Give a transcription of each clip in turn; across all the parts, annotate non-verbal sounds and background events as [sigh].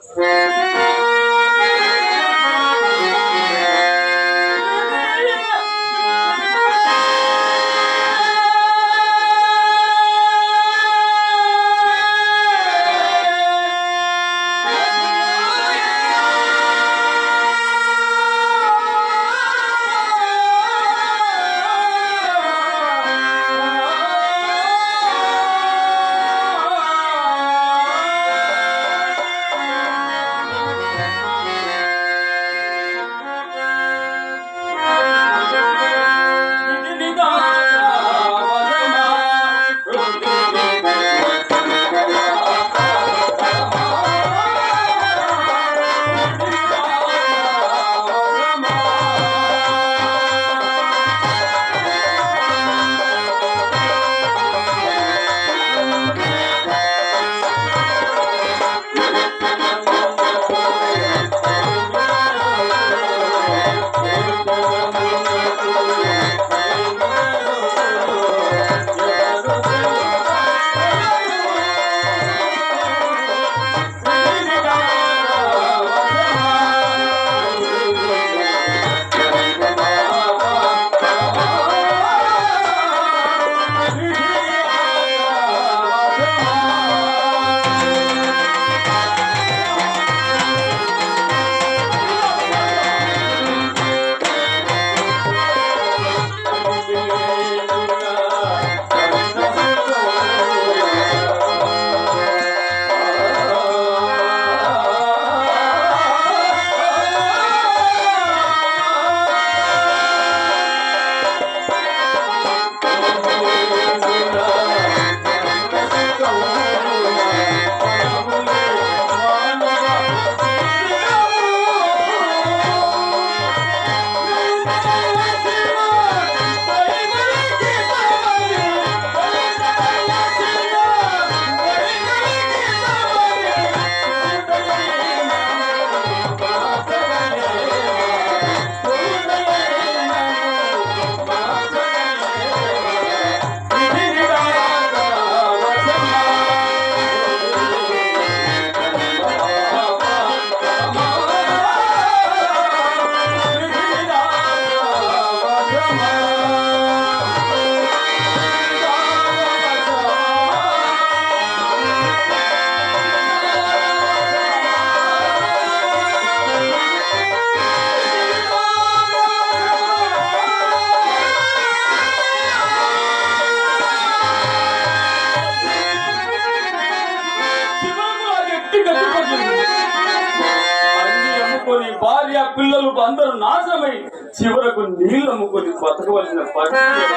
the 欢迎。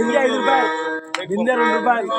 బిందె ఐదు రూపాయలు. బిందె రెండు రూపాయలు.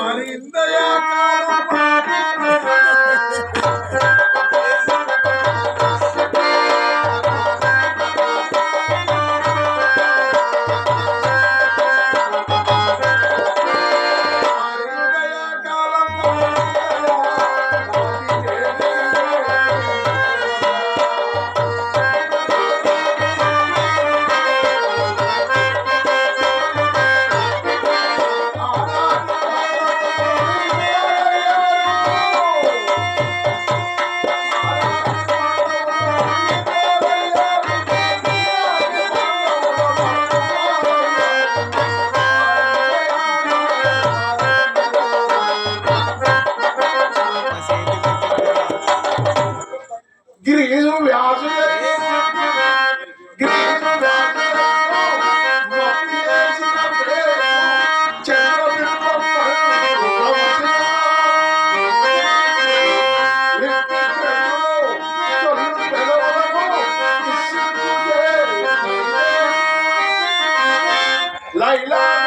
Laila.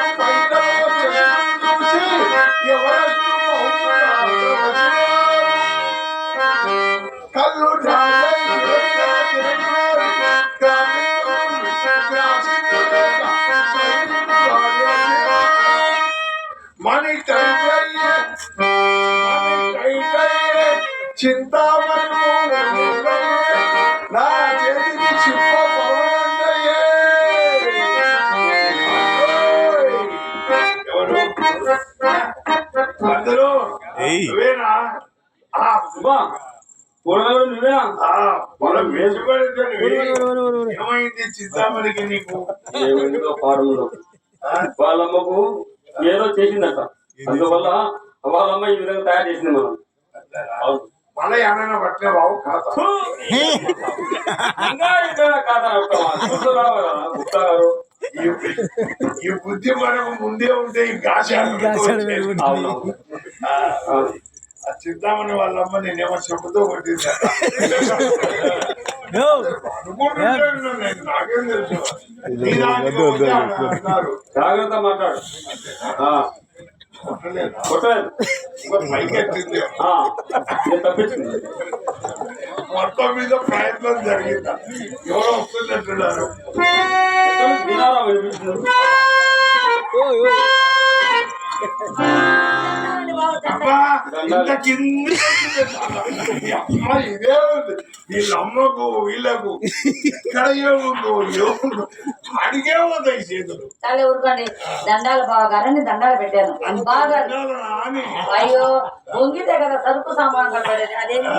కూరగాయలు నువ్వేనా? ఆ, పొలం వేసుకొని ఏమైంది చింతామణికి నీకు? ఏమైందో? వాళ్ళమ్మకు ఏదో చేసిందట. అందువల్ల వాళ్ళమ్మ ఈ విధంగా తయారు చేసింది మనం. అవును. మళ్ళీ ఏమైనా పట్టిన బాబు కాదు? ఈ బుద్ధి మనకు ముందే ఉంటే ఈ. అవును. ఆ, చింతామణి వాళ్ళమ్మ నేనేమో చెప్పుతో కొట్టింది. జాగ్రత్త మాట్లాడు. మొత్తం మీద ప్రయత్నం జరిగిందా. ఎవరో వస్తున్నట్టున్నారు వినారా ఇంత కింద ఇదే ఉంది. వీళ్ళ అమ్మకు వీళ్ళకు ఇక్కడ ఏముందో ఏముందో అడిగే పోతాయి చేతులు. చాలా ఊరుకోండి. దండాలు బాగా గారని దండాలు పెట్టాను. బాగా అయ్యో వంగితే కదా సరుకు సామాన్ కట్టలేదు అదేంటి?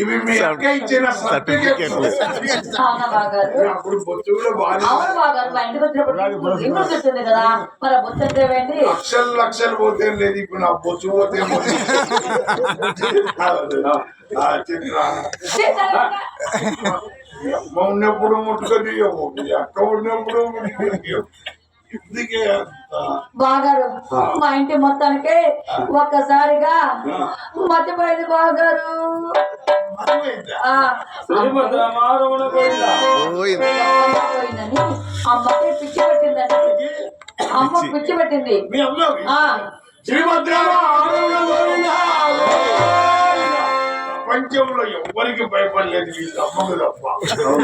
ఇవి మీ అక్క ఇచ్చిన సర్టిఫికెట్ అవునా బాగారు అప్పుడు బొచ్చు కూడా బాగా అవును బాగారు మా ఇంటికి వచ్చినప్పుడు ఇంట్లో వచ్చింది కదా. మరి లక్షలు పోతే లేదు ఇప్పుడు నా బొచ్చు పోతే అమ్మ ఉన్నప్పుడు ముట్టుకొని అక్క ఉన్నప్పుడు? బాగారు. మా ఇంటి మొత్తానికి ఒక్కసారిగా మర్చిపోయింది బాగారు. అర్థమైందా? ఆ, శ్రీభద్ర మారవణ పోయిందా పోయిందని అమ్మకి పిచ్చి పెట్టిందండి అమ్మ పెట్టింది మీ అమ్మకి ఆ. ప్రపంచంలో ఎవ్వరికి భయపడలేదు వీళ్ళ అమ్మకు తప్ప.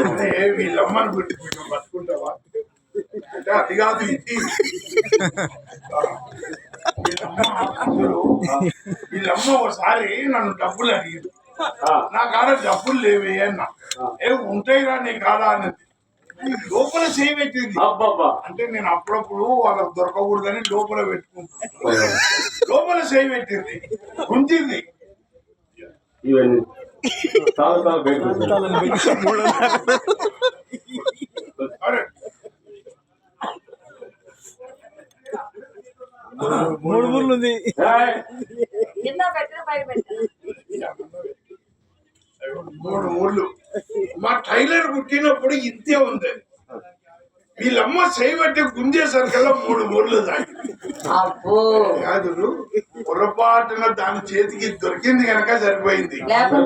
అదే వీళ్ళమ్మని పెట్టి పెట్టు పట్టుకుంటావా? అంటే అది కాదు ఇది. వీళ్ళమ్మ ఒకసారి నన్ను డబ్బులు అడిగింది. నా కాడ డబ్బులు లేవే అన్న. ఏ ఉంటాయి రా నీ కాడ అన్నది. లోపల చేయి పెట్టింది అబ్బబ్బా అంటే నేను అప్పుడప్పుడు వాళ్ళకి దొరకకూడదని లోపల పెట్టుకుంటాను లోపల చేయి పెట్టింది ఉంచింది ఇవన్నీ మూడు మూడు ఉంది కింద పెట్టిన పైకి పెట్టిన మూడు మూడు మా టైలర్ పుట్టినప్పుడు ఇంతే ఉంది. వీళ్ళమ్మ చేయబట్టి గుంజేసరికల్లా మూడు మూడు అబ్బో. కాదు పొరపాటున దాని చేతికి దొరికింది కనుక సరిపోయింది.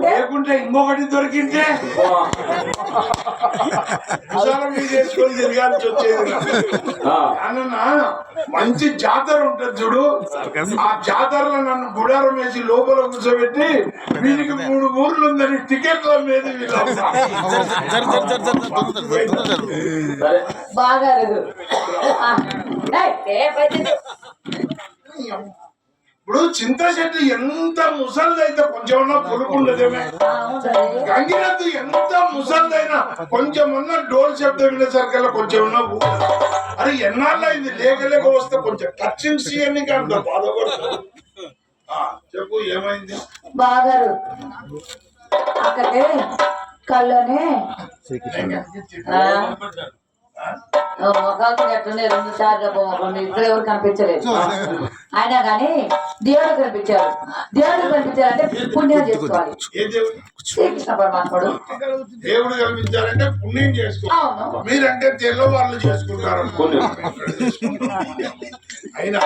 లేకుంటే? ఇంకొకటి దొరికింటే? భుజాల మీద వేసుకొని తిరగాల్సి వచ్చేది అన్న మంచి జాతర ఉంటది చూడు ఆ జాతరలో నన్ను గుడారం వేసి లోపల కూర్చోబెట్టి వీరికి మూడు ఊర్లు ఉందని టికెట్ల మీద బాగా ఇప్పుడు చింత చెట్టు ఎంత ముసలిదైతే కొంచెం ఉన్నా పులుపు ఉండదేమే. గంగిరద్దు ఎంత ముసలిదైనా కొంచెం ఉన్న డోర్ శబ్దం వినేసరికల్లా కొంచెం ఉన్న ఊగుతుంది. అరే ఎన్నాళ్ళు అయింది లేక లేక వస్తే కొంచెం టచింగ్ సీఎన్ని అంత బాధపడుతుంది చెప్పు ఏమైంది? బాగారు. అక్కడే కళ్ళనే ఎట్లున్నాయి రెండు సార్లు రెండు ఇక్కడ ఎవరు కనిపించలేదు. అయినా కానీ దేవుడు కనిపించారు దేవుడు కనిపించారంటే పుణ్యం చేసుకోవాలి. ఏ దేవుడు శ్రీకృష్ణ పరమాత్ముడు. దేవుడు కల్పించారంటే పుణ్యం చేసుకో అవును. మీరంటే తెల్లవాళ్ళు చేసుకుంటారు. పుణ్యం. అయినా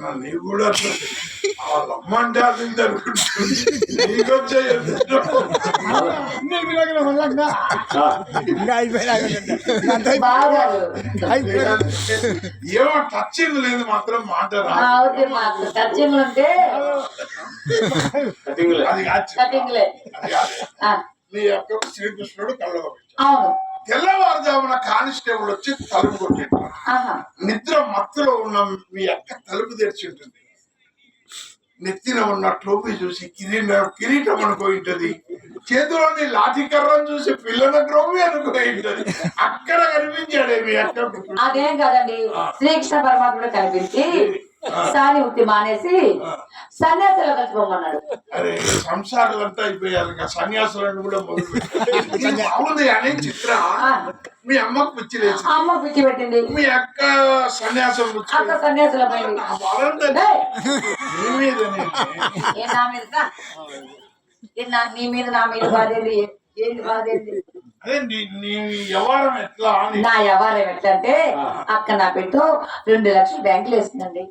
కూడా వాళ్ళ అమ్మ అంటే అది ఇది అనుకుంటుంది. ఏమో టచింగ్ లేదు మాత్రం మాట. అది కాదు. నీ యొక్క శ్రీకృష్ణుడు కళ్ళలో. అవును. తెల్లవారుజామున కానిస్టేబుల్ వచ్చి తలుపు కొట్టాడు. ఆహా. నిద్ర మత్తులో ఉన్న మీ అక్క తలుపు తెరిచి ఉంటుంది. నెత్తిన ఉన్న టోపీ చూసి కిరీట కిరీటం అనుకోయింటది. చేతిలోని లాఠీ కర్రను చూసి పిల్లల గ్రోమి అనుకోయింటది. అక్కడ కనిపించాడే మీ అక్క. అదేం కాదండి శ్రీకృష్ణ పరమాత్ముడు కనిపించి సాని ఉత్తి మానేసి సన్యాసిలో కలిసిపోమన్నాడు అరే సంసారాలు అంతా అయిపోయారు ఇంకా సన్యాసులను కూడా బాగుంది [laughs] అనే చిత్ర. మీ అమ్మకు పిచ్చి లేదు. అమ్మ పిచ్చి పెట్టింది. మీ అక్క సన్యాసం అక్క. సన్యాసులో ఏయ్, నీ మీద నా- మీద నా మీద బాధేది? ఏంటి బాధేది? అదే నీ నీ వ్యవహారం ఎట్లా ఎట్లంటే అక్క నా పెట్టు రెండు లక్షలు బ్యాంకులో వేసిందండి.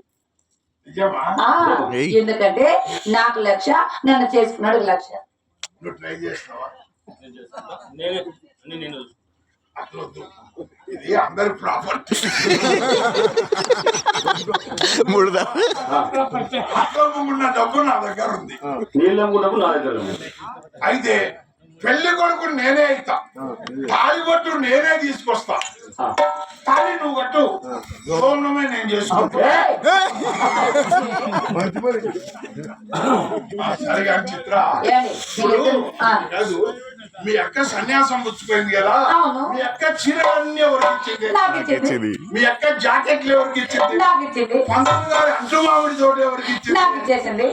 ఎందుకంటే నాకు లక్ష నన్ను చేసుకున్నాడు లక్ష. నువ్వు ట్రై చేస్తావా. ఇది అందరి ప్రాపర్టీ. డబ్బు నా దగ్గర ఉంది. నీళ్ళు అమ్ముకున్నప్పుడు నా దగ్గర ఉంది. అయితే పెళ్ళి కొడుకు నేనే అయితా. తాళి కొట్టు నేనే తీసుకొస్తా. తాళి నువ్వు కట్టు. గౌరవమే నేను చేసుకుంటా. ఏయ్, ఆ, సరే కానీ చిత్ర. మీ అక్క సన్యాసం పుచ్చిపోయింది కదా. మీ అక్క చీరలన్నీ ఎవరికి ఇచ్చింది మీ అక్క జాకెట్లు ఎవరికి ఇచ్చింది పంతులు గారి అంటుమామిడి తోట ఎవరికి ఇచ్చింది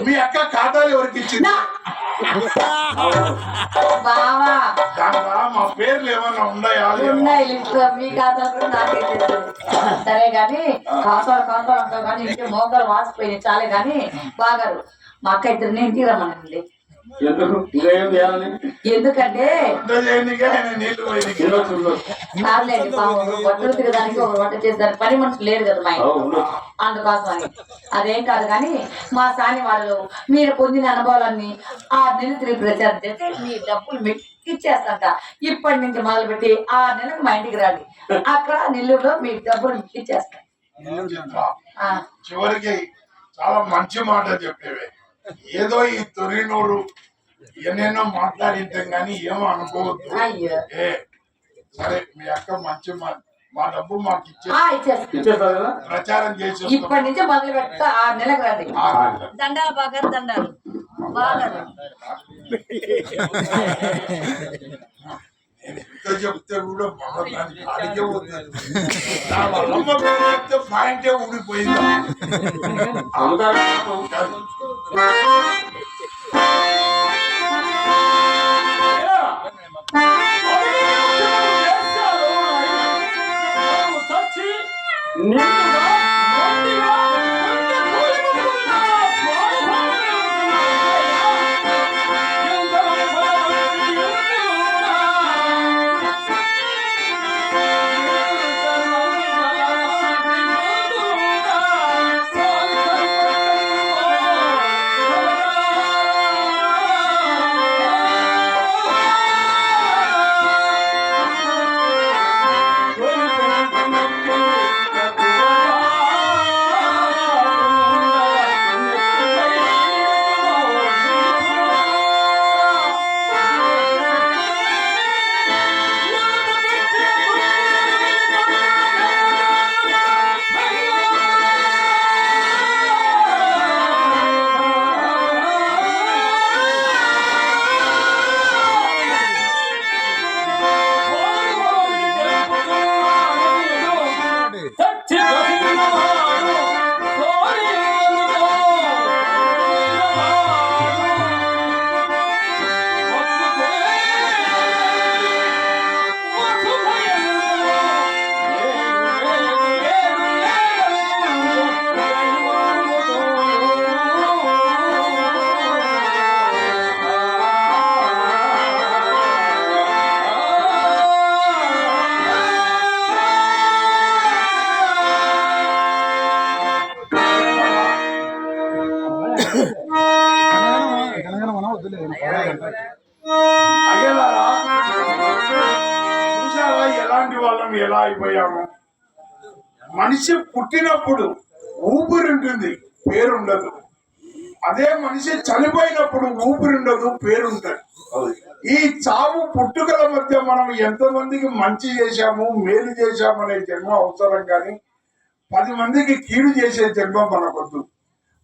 మీ అక్క ఖాతాలు ఎవరికి ఇచ్చింది మా పేర్లు ఏమన్నా ఉన్నాయా? ఉన్నాయి మీ ఖాతాలు సరే గాని ఖాతాలు ఖాతాలు అంటావు కానీ ఇంటి మోకాలు వాసిపోయినాయి చాలే గాని బాగారు. మా అక్క ఇద్దరిని ఇంటికి రమ్మనండి. ఎందుకు? చేయాలని? ఎందుకంటే? కాదులేండి బట్టలు తిరగడానికి ఒక వంట చేసేదానికి పని మనుషులు లేరు కదా మా ఉండొచ్చు. అందుకోసమని. అదేం కాదు కానీ మా సాని వాళ్ళు మీరు పొందిన అనుభవాలన్నీ ఆ నెల తిరిగి ప్రచారం చేస్తే మీ డబ్బులు మీకు ఇచ్చేస్తంట ఇప్పటి నుంచి మొదలుపెట్టి ఆ నెలకు మా ఇంటికి రండి. అక్కడ నెల్లూరులో మీ డబ్బులు ఆ, చివరికి చాలా మంచి మాట చెప్పేవే. ఏదో ఈ తొరినోడు ఎన్నెన్నో మాట్లాడింటాం కానీ ఏమో అనుకోవద్దు. ఏ సరే మీ అక్క మంచి మా డబ్బు మాకు ఇచ్చే ప్రచారం చేసి. ఇప్పటి నుంచి మొదలు పెడతా ఆ నెలకు రండి. ఆ, దండాలు బాగా దండాలు. బాగా. నేను ఎంత చెప్తే కూడా మళ్ళీ దాని కాడికే పోతుంది నా వల్లమ్మ ఊడిపోయింది మనిషి పుట్టినప్పుడు ఊపిరి ఉంటుంది పేరుండదు. అదే మనిషి చనిపోయినప్పుడు ఊపిరి ఉండదు పేరు ఈ చావు పుట్టుకల మధ్య మనం ఎంతమందికి మంచి చేశాము మేలు చేశామనే జన్మ అవసరం కానీ పది మందికి కీడు చేసే జన్మ మనకొద్దు.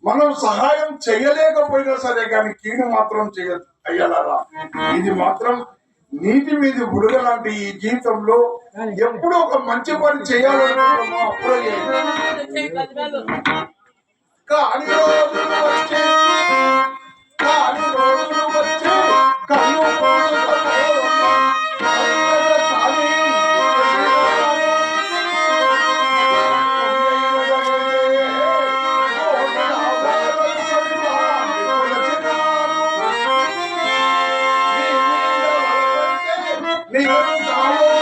మనం సహాయం చేయలేకపోయినా సరే కానీ కీడు మాత్రం చేయదు. అయ్యాలరా ఇది మాత్రం నీటి మీద బుడగ లాంటి ఈ జీవితంలో ఎప్పుడో ఒక మంచి పని చేయాలనుకుంటున్నామో అప్పుడే వచ్చే కాని నీవు